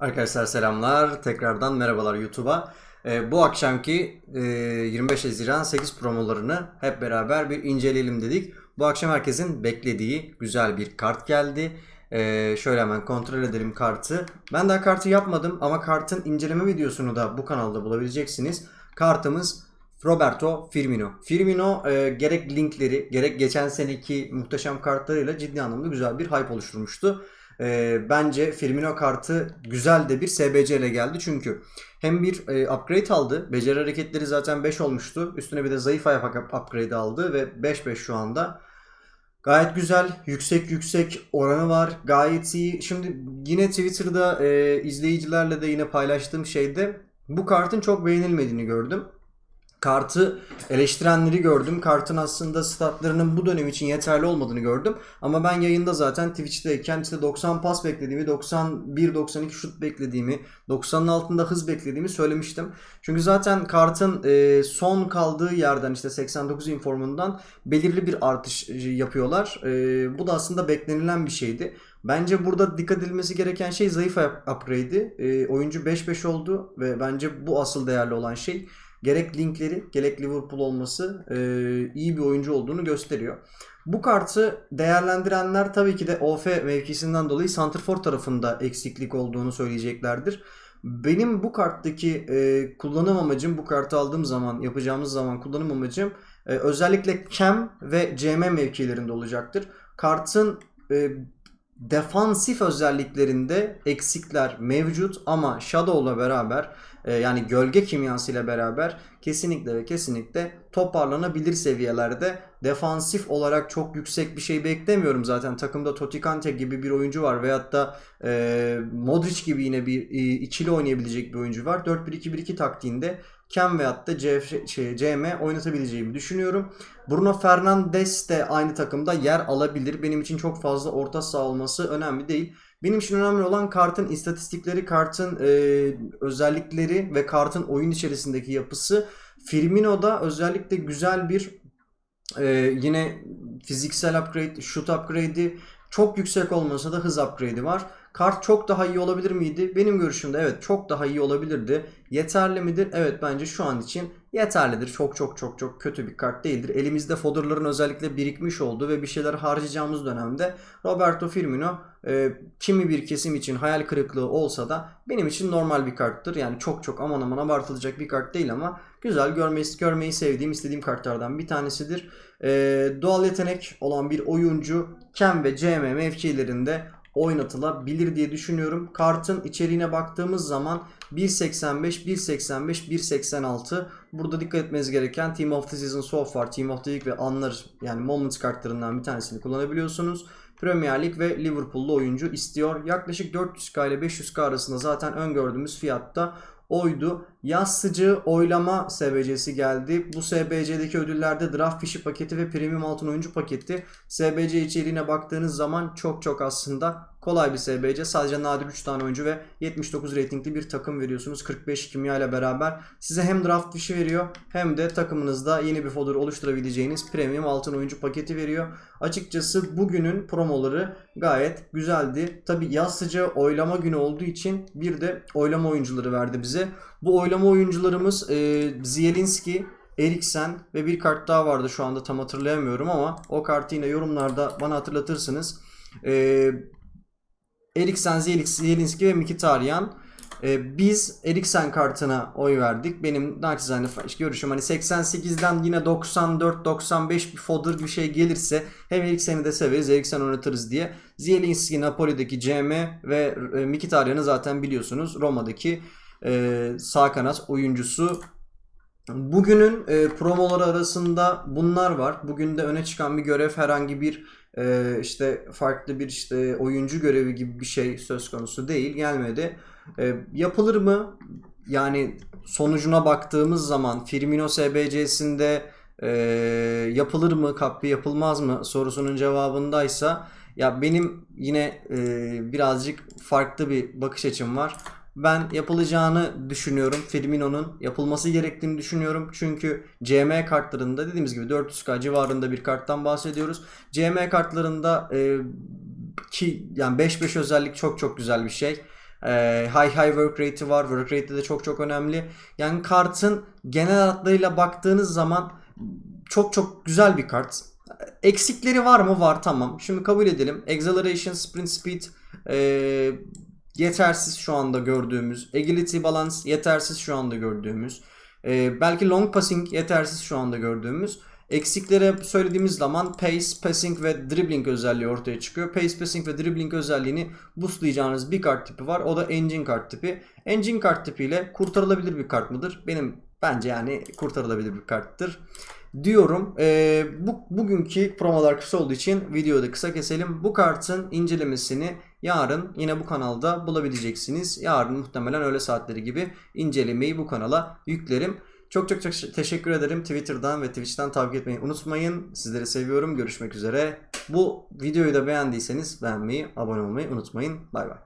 Arkadaşlar selamlar. Tekrardan merhabalar YouTube'a. Ee, bu akşamki e, 25 Haziran 8 promolarını hep beraber bir inceleyelim dedik. Bu akşam herkesin beklediği güzel bir kart geldi. Ee, şöyle hemen kontrol edelim kartı. Ben daha kartı yapmadım ama kartın inceleme videosunu da bu kanalda bulabileceksiniz. Kartımız Roberto Firmino. Firmino e, gerek linkleri gerek geçen seneki muhteşem kartlarıyla ciddi anlamda güzel bir hype oluşturmuştu. E, bence Firmino kartı güzel de bir SBC ile geldi. Çünkü hem bir e, upgrade aldı. Beceri hareketleri zaten 5 olmuştu. Üstüne bir de zayıf ayak upgrade aldı ve 5-5 şu anda. Gayet güzel, yüksek yüksek oranı var. Gayet iyi. Şimdi yine Twitter'da e, izleyicilerle de yine paylaştığım şeyde bu kartın çok beğenilmediğini gördüm. Kartı eleştirenleri gördüm. Kartın aslında statlarının bu dönem için yeterli olmadığını gördüm. Ama ben yayında zaten Twitch'teyken işte 90 pas beklediğimi, 91-92 şut beklediğimi, 90'ın altında hız beklediğimi söylemiştim. Çünkü zaten kartın e, son kaldığı yerden işte 89 informundan belirli bir artış yapıyorlar. E, bu da aslında beklenilen bir şeydi. Bence burada dikkat edilmesi gereken şey zayıf upgrade'i. E, oyuncu 5-5 oldu ve bence bu asıl değerli olan şey gerek linkleri gerek Liverpool olması e, iyi bir oyuncu olduğunu gösteriyor. Bu kartı değerlendirenler tabii ki de OF mevkisinden dolayı Santrfor tarafında eksiklik olduğunu söyleyeceklerdir. Benim bu karttaki e, kullanım amacım bu kartı aldığım zaman yapacağımız zaman kullanım amacım e, özellikle Cam ve CM mevkilerinde olacaktır. Kartın e, defansif özelliklerinde eksikler mevcut ama Shadow'la beraber e, yani gölge kimyasıyla beraber kesinlikle ve kesinlikle toparlanabilir seviyelerde defansif olarak çok yüksek bir şey beklemiyorum zaten takımda Totti Kante gibi bir oyuncu var veyahut da e, Modric gibi yine bir e, ikili oynayabilecek bir oyuncu var 4-1-2-1-2 taktiğinde Kem veyahut da CF, şey, CM oynatabileceğimi düşünüyorum. Bruno Fernandes de aynı takımda yer alabilir. Benim için çok fazla orta saha olması önemli değil. Benim için önemli olan kartın istatistikleri, kartın e, özellikleri ve kartın oyun içerisindeki yapısı. Firmino'da özellikle güzel bir e, yine fiziksel upgrade, shoot upgrade'i çok yüksek olmasa da hız upgrade'i var. Kart çok daha iyi olabilir miydi? Benim görüşümde evet çok daha iyi olabilirdi. Yeterli midir? Evet bence şu an için yeterlidir. Çok çok çok çok kötü bir kart değildir. Elimizde fodderların özellikle birikmiş olduğu ve bir şeyler harcayacağımız dönemde Roberto Firmino e, kimi bir kesim için hayal kırıklığı olsa da benim için normal bir karttır. Yani çok çok aman aman abartılacak bir kart değil ama güzel görmeyi, görmeyi sevdiğim istediğim kartlardan bir tanesidir. E, doğal yetenek olan bir oyuncu Kem ve CM mevkilerinde oynatılabilir diye düşünüyorum. Kartın içeriğine baktığımız zaman 1.85, 1.85, 1.86 burada dikkat etmeniz gereken Team of the Season so far, Team of the Week ve Anlar yani Moments kartlarından bir tanesini kullanabiliyorsunuz. Premier Lig ve Liverpool'lu oyuncu istiyor. Yaklaşık 400k ile 500k arasında zaten öngördüğümüz fiyatta oydu. Yaz sıcı oylama SBC'si geldi. Bu SBC'deki ödüllerde draft fişi paketi ve premium altın oyuncu paketi. SBC içeriğine baktığınız zaman çok çok aslında kolay bir SBC. Sadece nadir 3 tane oyuncu ve 79 reytingli bir takım veriyorsunuz. 45 kimya ile beraber size hem draft fişi veriyor hem de takımınızda yeni bir folder oluşturabileceğiniz premium altın oyuncu paketi veriyor. Açıkçası bugünün promoları gayet güzeldi. Tabi yaz sıcağı oylama günü olduğu için bir de oylama oyuncuları verdi bize. Bu oylama oyuncularımız e, Zielinski, Eriksen ve bir kart daha vardı şu anda tam hatırlayamıyorum ama o kartı yine yorumlarda bana hatırlatırsınız. E, Eriksen, Zielinski ve Mkhitaryan. Ee, biz Eriksen kartına oy verdik. Benim naçizane görüşüm hani 88'den yine 94-95 bir fodder bir şey gelirse hem Eriksen'i de severiz, Eriksen oynatırız diye. Zielinski Napoli'deki CM ve e, Mkhitaryan'ı zaten biliyorsunuz Roma'daki e, sağ kanat oyuncusu. Bugünün e, promoları arasında bunlar var. Bugün de öne çıkan bir görev herhangi bir e, işte farklı bir işte oyuncu görevi gibi bir şey söz konusu değil gelmedi. E, yapılır mı? Yani sonucuna baktığımız zaman Firmino SBC'sinde e, yapılır mı, kapı yapılmaz mı sorusunun cevabındaysa ya benim yine e, birazcık farklı bir bakış açım var. Ben yapılacağını düşünüyorum. Firmino'nun yapılması gerektiğini düşünüyorum. Çünkü CM kartlarında dediğimiz gibi 400k civarında bir karttan bahsediyoruz. CM kartlarında e, ki yani 5-5 özellik çok çok güzel bir şey. Ee, high high work rate'i var. Work rate'i de çok çok önemli. Yani kartın genel hatlarıyla baktığınız zaman çok çok güzel bir kart. Eksikleri var mı? Var tamam. Şimdi kabul edelim. Acceleration, Sprint Speed ee, yetersiz şu anda gördüğümüz. Agility Balance yetersiz şu anda gördüğümüz. Ee, belki Long Passing yetersiz şu anda gördüğümüz. Eksiklere söylediğimiz zaman pace, passing ve dribbling özelliği ortaya çıkıyor. Pace, passing ve dribbling özelliğini boostlayacağınız bir kart tipi var. O da engine kart tipi. Engine kart tipiyle kurtarılabilir bir kart mıdır? Benim bence yani kurtarılabilir bir karttır diyorum. Ee, bu bugünkü promolar kısa olduğu için videoyu da kısa keselim. Bu kartın incelemesini yarın yine bu kanalda bulabileceksiniz. Yarın muhtemelen öğle saatleri gibi incelemeyi bu kanala yüklerim. Çok çok çok teşekkür ederim. Twitter'dan ve Twitch'ten takip etmeyi unutmayın. Sizleri seviyorum. Görüşmek üzere. Bu videoyu da beğendiyseniz beğenmeyi, abone olmayı unutmayın. Bay bay.